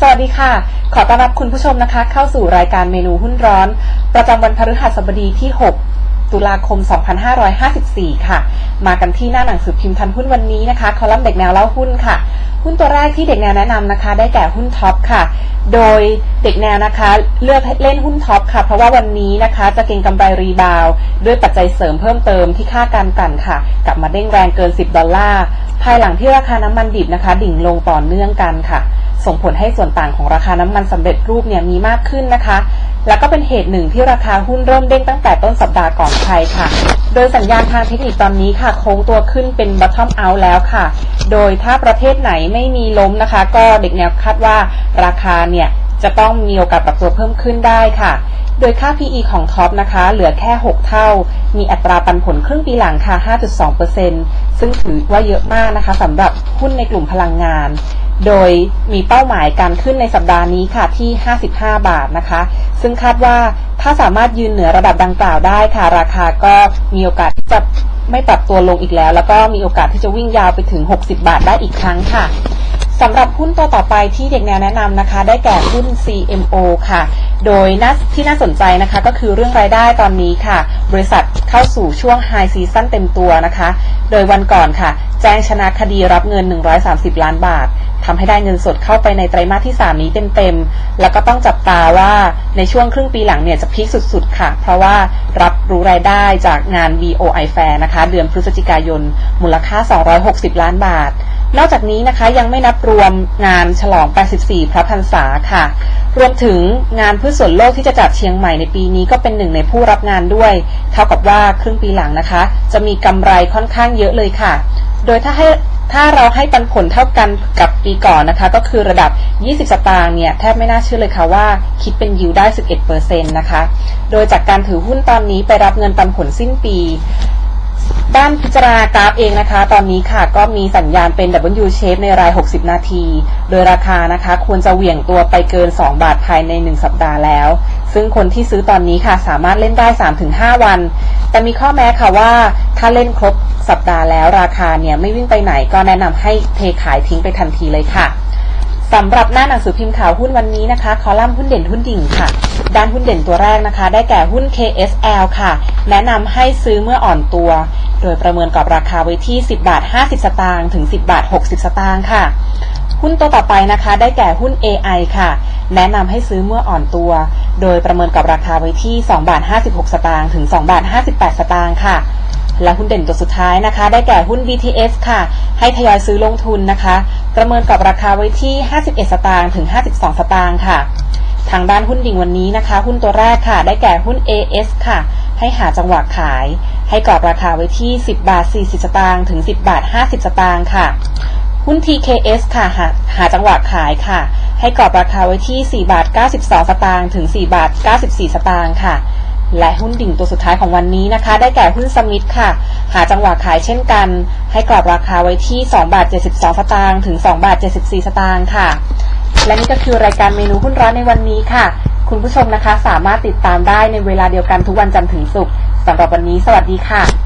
สวัสดีค่ะ ขอต้อนรับคุณผู้ชมนะคะ เข้าสู่รายการเมนูหุ้นร้อน ประจำวันพฤหัสบดีที่ 6 ตุลาคม 2554 ค่ะ มากันที่หน้าหนังสือพิมพ์ทันหุ้นวันนี้นะคะ คอลัมน์เด็กแนวเล่าหุ้นค่ะ หุ้นตัวแรกที่เด็กแนวแนะนำนะคะ ได้แก่หุ้นท็อปค่ะ โดยเด็กแนวนะคะ เลือกเล่นหุ้นท็อปค่ะ เพราะว่าวันนี้นะคะ จะเก็งกำไรรีบาวด้วยปัจจัยเสริมเพิ่มเติมที่ค่าการกันค่ะ กลับมาเด้งแรงเกิน 10 ดอลลาร์ ภายหลังที่ราคาน้ำมันดิบนะคะ ดิ่งลงต่อเนื่องกันค่ะ ส่งผลให้ส่วนต่างของราคาน้ำมันสำเร็จรูปเนี่ยมีมากขึ้นนะคะ แล้วก็เป็นเหตุหนึ่งที่ราคาหุ้นเริ่มเด้งตั้งแต่ต้นสัปดาห์ก่อนใครค่ะ โดยสัญญาณทางเทคนิคตอนนี้ค่ะโค้งตัวขึ้นเป็น bottom out แล้วค่ะ โดยถ้าประเทศไหนไม่มีล้มนะคะ ก็เด็กแนวคาดว่าราคาเนี่ยจะต้องมีโอกาสปรับตัวเพิ่มขึ้นได้ค่ะ โดยค่า PE ของท็อปนะคะ เหลือแค่ 6 เท่า มีอัตราปันผลครึ่งปีหลังค่ะ 5.2%ซึ่งถือว่าเยอะมากนะคะสำหรับหุ้นในกลุ่มพลังงาน โดยมีเป้าหมายการขึ้นในสัปดาห์นี้ค่ะที่ 55 บาทนะคะ ซึ่งคาดว่าถ้าสามารถยืนเหนือระดับดังกล่าวได้ค่ะ ราคาก็มีโอกาสที่จะไม่ปรับตัวลงอีกแล้ว แล้วก็มีโอกาสที่จะวิ่งยาวไปถึง 60 บาทได้อีกครั้งค่ะสำหรับหุ้นตัวต่อไปที่เด็กแนวแนะนำนะคะ ได้แก่หุ้น CMO ค่ะ โดยน่าที่น่าสนใจนะคะก็คือเรื่องรายได้ตอนนี้ค่ะ บริษัทเข้าสู่ช่วง High Season เต็มตัวนะคะ โดยวันก่อนค่ะ แจ้งชนะคดีรับเงิน 130 ล้านบาท ทำให้ได้เงินสดเข้าไปในไตรมาสที่ 3 นี้เต็มๆ แล้วก็ต้องจับตาว่าในช่วงครึ่งปีหลังเนี่ยจะพีคสุดๆ ค่ะ เพราะว่ารับรู้รายได้จากงาน VOI Fair นะคะ เดือนพฤศจิกายน มูลค่า 260 ล้านบาท นอกจากนี้นะคะยังไม่นับรวมงานฉลอง 84 พระพรรษาค่ะ รวมถึงงานพืชสวนโลกที่จะจัดเชียงใหม่ในปีนี้ก็เป็นหนึ่งในผู้รับงานด้วย เท่ากับว่าครึ่งปีหลังนะคะ จะมีกำไรค่อนข้างเยอะเลยค่ะ โดยถ้าให้ ถ้าเราให้ปันผลเท่ากันกับปีก่อนนะคะ ก็คือระดับ 20 สตางค์เนี่ย แทบไม่น่าเชื่อเลยค่ะว่า คิดเป็นยิวได้ 11%นะคะ โดยจากการถือหุ้นตอนนี้ไปรับเงินปันผลสิ้นปีด้านพิจารณากราฟเองนะคะ ตอนนี้ค่ะก็มีสัญญาณเป็น W shape ในราย 60 นาที โดยราคานะคะ ควรจะเหวี่ยงตัวไปเกิน 2 บาทภายใน 1 สัปดาห์แล้ว ซึ่งคนที่ซื้อตอนนี้ค่ะสามารถเล่นได้ 3-5 วัน แต่มีข้อแม้ค่ะว่า ถ้าเล่นครบสัปดาห์แล้วราคาเนี่ยไม่วิ่งไปไหนก็แนะนำให้เทขายทิ้งไปทันทีเลยค่ะ สำหรับหน้าหนังสือพิมพ์ข่าวหุ้นวันนี้นะคะ คอลัมน์หุ้นเด่นหุ้นดิ่งค่ะ ด้านหุ้นเด่นตัวแรกนะคะ ได้แก่หุ้น KSL ค่ะ แนะนำให้ซื้อเมื่ออ่อนตัว โดยประเมินกรอบราคาไว้ที่ 10 บาท 50 สตางค์ถึง 10 บาท 60 สตางค์ค่ะ หุ้นตัวต่อไปนะคะ ได้แก่หุ้น AI ค่ะ แนะนำให้ซื้อเมื่ออ่อนตัว โดยประเมินกรอบราคาไว้ที่ 2 บาท 56 สตางค์ถึง 2 บาท 58 สตางค์ค่ะ และหุ้นเด่นตัวสุดท้ายนะคะ ได้แก่หุ้น BTS ค่ะ ให้ทยอยซื้อลงทุนนะคะ ประเมินกรอบราคาไว้ที่ 51 สตางค์ถึง 52 สตางค์ค่ะ ทางด้านหุ้นดิ่งวันนี้นะคะ หุ้นตัวแรกค่ะ ได้แก่หุ้น AS ค่ะ ให้หาจังหวะขาย ให้กรอบราคาไว้ที่ 10 บาท 40 สตางค์ถึง 10 บาท 50 สตางค์ค่ะ หุ้น TKS ค่ะหาหาจังหวะขายค่ะ ให้กรอบราคาไว้ที่ 4 บาท 92 สตางค์ถึง 4 บาท 94 สตางค์ค่ะ และหุ้นดิ่งตัวสุดท้ายของวันนี้นะคะ ได้แก่หุ้นสมิธค่ะ หาจังหวะขายเช่นกัน ให้กรอบราคาไว้ที่2บาท72 สตางค์ถึง2บาท74 สตางค์ค่ะ และนี่ก็คือรายการเมนูหุ้นร้อนในวันนี้ค่ะ คุณผู้ชมนะคะสามารถติดตามได้ในเวลาเดียวกันทุกวันจันทร์ถึงศุกร์สำหรับวันนี้ สวัสดีค่ะ